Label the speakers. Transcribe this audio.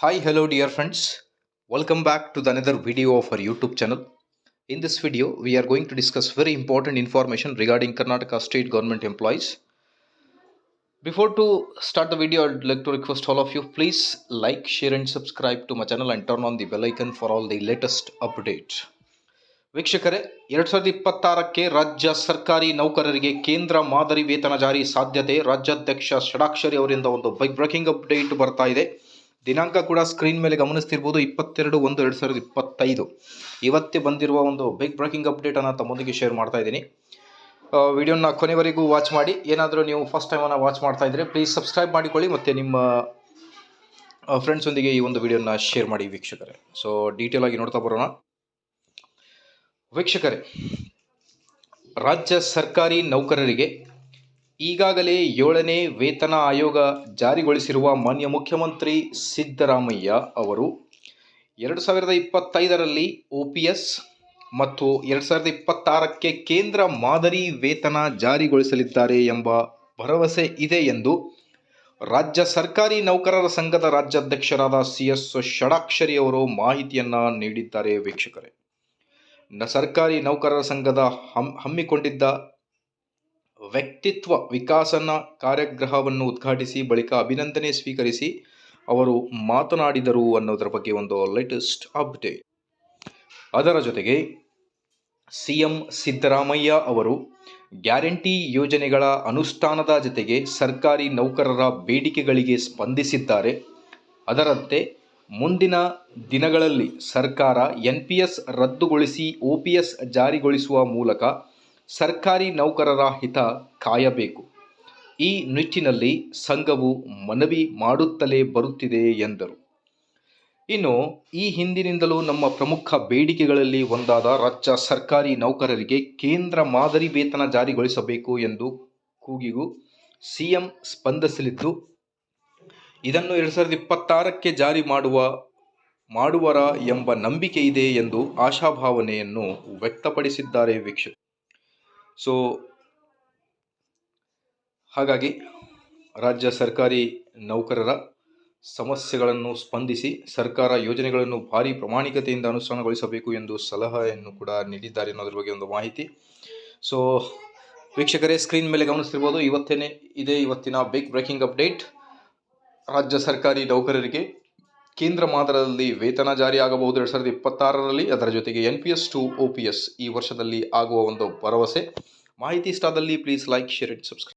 Speaker 1: Hi, hello, dear friends. Welcome back to the another video of our YouTube channel. In this video, we are going to discuss very important information regarding Karnataka state government employees. Before to start the video, I'd like to request all of you please like, share, and subscribe to my channel and turn on the bell icon for all the latest update. ವೀಕ್ಷಕರೇ ಎರಡ್ ಸಾವಿರದ ಇಪ್ಪತ್ತಾರಕ್ಕೆ ರಾಜ್ಯ ಸರ್ಕಾರಿ ನೌಕರರಿಗೆ ಕೇಂದ್ರ ಮಾದರಿ ವೇತನ ಜಾರಿ ಸಾಧ್ಯತೆ ರಾಜ್ಯಾಧ್ಯಕ್ಷ ಷಡಾಕ್ಷರಿ ಅವರಿಂದ ಒಂದು ಬೈಕ್ ಬ್ರೇಕಿಂಗ್ ಅಪ್ಡೇಟ್ ಬರ್ತಾ ಇದೆ ದಿನಾಂಕ ಕೂಡ ಸ್ಕ್ರೀನ್ ಮೇಲೆ ಗಮನಿಸ್ತಿರ್ಬೋದು ಇಪ್ಪತ್ತೆರಡು ಒಂದು ಎರಡು ಸಾವಿರದ ಇಪ್ಪತ್ತೈದು. ಇವತ್ತೇ ಬಂದಿರುವ ಒಂದು ಬೈಕ್ ಬ್ರೇಕಿಂಗ್ ಅಪ್ಡೇಟನ್ನು ತಮ್ಮೊಂದಿಗೆ ಶೇರ್ ಮಾಡ್ತಾ ಇದ್ದೀನಿ. ವಿಡಿಯೋನ ಕೊನೆವರೆಗೂ ವಾಚ್ ಮಾಡಿ. ಏನಾದರೂ ನೀವು ಫಸ್ಟ್ ಟೈಮನ್ನು ವಾಚ್ ಮಾಡ್ತಾ ಇದ್ದರೆ ಪ್ಲೀಸ್ ಸಬ್ಸ್ಕ್ರೈಬ್ ಮಾಡಿಕೊಳ್ಳಿ ಮತ್ತು ನಿಮ್ಮ ಫ್ರೆಂಡ್ಸೊಂದಿಗೆ ಈ ಒಂದು ವಿಡಿಯೋನ ಶೇರ್ ಮಾಡಿ ವೀಕ್ಷಕರೇ. ಸೊ ಡೀಟೇಲ್ ಆಗಿ ನೋಡ್ತಾ ಬರೋಣ. ವೀಕ್ಷಕರೇ, ರಾಜ್ಯ ಸರ್ಕಾರಿ ನೌಕರರಿಗೆ ಈಗಾಗಲೇ ಏಳನೇ ವೇತನ ಆಯೋಗ ಜಾರಿಗೊಳಿಸಿರುವ ಮಾನ್ಯ ಮುಖ್ಯಮಂತ್ರಿ ಸಿದ್ದರಾಮಯ್ಯ ಅವರು ಎರಡು ಸಾವಿರದ ಇಪ್ಪತ್ತೈದರಲ್ಲಿ ಒ ಪಿ ಎಸ್ ಮತ್ತು ಎರಡು ಸಾವಿರದ ಇಪ್ಪತ್ತಾರಕ್ಕೆ ಕೇಂದ್ರ ಮಾದರಿ ವೇತನ ಜಾರಿಗೊಳಿಸಲಿದ್ದಾರೆ ಎಂಬ ಭರವಸೆ ಇದೆ ಎಂದು ರಾಜ್ಯ ಸರ್ಕಾರಿ ನೌಕರರ ಸಂಘದ ರಾಜ್ಯಾಧ್ಯಕ್ಷರಾದ ಸಿ ಎಸ್ ಷಡಾಕ್ಷರಿ ಅವರು ಮಾಹಿತಿಯನ್ನು ನೀಡಿದ್ದಾರೆ ವೀಕ್ಷಕರೇ. ಸರ್ಕಾರಿ ನೌಕರರ ಸಂಘದ ಹಮ್ ಹಮ್ಮಿಕೊಂಡಿದ್ದ ವ್ಯಕ್ತಿತ್ವ ವಿಕಾಸನ ಕಾರ್ಯಗ್ರಹವನ್ನು ಉದ್ಘಾಟಿಸಿ ಬಳಿಕ ಅಭಿನಂದನೆ ಸ್ವೀಕರಿಸಿ ಅವರು ಮಾತನಾಡಿದರು ಅನ್ನೋದರ ಬಗ್ಗೆ ಒಂದು ಲೇಟೆಸ್ಟ್ ಅಪ್ಡೇಟ್ ಅದರ ಜೊತೆಗೆ ಸಿ ಎಂ ಸಿದ್ದರಾಮಯ್ಯ ಅವರು ಗ್ಯಾರಂಟಿ ಯೋಜನೆಗಳ ಅನುಷ್ಠಾನದ ಜೊತೆಗೆ ಸರ್ಕಾರಿ ನೌಕರರ ಬೇಡಿಕೆಗಳಿಗೆ ಸ್ಪಂದಿಸಿದ್ದಾರೆ. ಅದರಂತೆ ಮುಂದಿನ ದಿನಗಳಲ್ಲಿ ಸರ್ಕಾರ ಎನ್ ಪಿ ಎಸ್ ರದ್ದುಗೊಳಿಸಿ ಒ ಪಿ ಎಸ್ ಜಾರಿಗೊಳಿಸುವ ಮೂಲಕ ಸರ್ಕಾರಿ ನೌಕರರ ಹಿತ ಕಾಯಬೇಕು. ಈ ನಿಟ್ಟಿನಲ್ಲಿ ಸಂಘವು ಮನವಿ ಮಾಡುತ್ತಲೇ ಬರುತ್ತಿದೆ ಎಂದರು. ಇನ್ನು ಈ ಹಿಂದಿನಿಂದಲೂ ನಮ್ಮ ಪ್ರಮುಖ ಬೇಡಿಕೆಗಳಲ್ಲಿ ಒಂದಾದ ರಾಜ್ಯ ಸರ್ಕಾರಿ ನೌಕರರಿಗೆ ಕೇಂದ್ರ ಮಾದರಿ ವೇತನ ಜಾರಿಗೊಳಿಸಬೇಕು ಎಂದು ಕೂಗಿಗೂ ಸಿಎಂ ಸ್ಪಂದಿಸಲಿದ್ದು, ಇದನ್ನು ಎರಡು ಸಾವಿರದ ಇಪ್ಪತ್ತಾರಕ್ಕೆ ಜಾರಿ ಮಾಡುವ, ಮಾಡುವರ ಎಂಬ ನಂಬಿಕೆ ಇದೆ ಎಂದು ಆಶಾಭಾವನೆಯನ್ನು ವ್ಯಕ್ತಪಡಿಸಿದ್ದಾರೆ ವೀಕ್ಷಕ ಸೊ ಹಾಗಾಗಿ ರಾಜ್ಯ ಸರ್ಕಾರಿ ನೌಕರರ ಸಮಸ್ಯೆಗಳನ್ನು ಸ್ಪಂದಿಸಿ ಸರ್ಕಾರ ಯೋಜನೆಗಳನ್ನು ಭಾರಿ ಪ್ರಾಮಾಣಿಕತೆಯಿಂದ ಅನುಷ್ಠಾನಗೊಳಿಸಬೇಕು ಎಂದು ಸಲಹೆಯನ್ನು ಕೂಡ ನೀಡಿದ್ದಾರೆ ಅನ್ನೋದ್ರ ಬಗ್ಗೆ ಒಂದು ಮಾಹಿತಿ. ಸೊ ವೀಕ್ಷಕರೇ ಸ್ಕ್ರೀನ್ ಮೇಲೆ ಗಮನಿಸ್ತಿರ್ಬೋದು. ಇವತ್ತೇನೆ ಇದೇ ಇವತ್ತಿನ ಬಿಗ್ ಬ್ರೇಕಿಂಗ್ ಅಪ್ಡೇಟ್ ರಾಜ್ಯ ಸರ್ಕಾರಿ ನೌಕರರಿಗೆ ಕೇಂದ್ರ ಮಾದರದಲ್ಲಿ ವೇತನ ಜಾರಿಯಾಗಬಹುದು ಎರಡು ಸಾವಿರದ ಇಪ್ಪತ್ತಾರರಲ್ಲಿ. ಅದರ ಜೊತೆಗೆ N P S to O P S ಈ ವರ್ಷದಲ್ಲಿ ಆಗುವ ಒಂದು ಭರವಸೆ. ಮಾಹಿತಿ ಇಷ್ಟದಲ್ಲಿ please like share it subscribe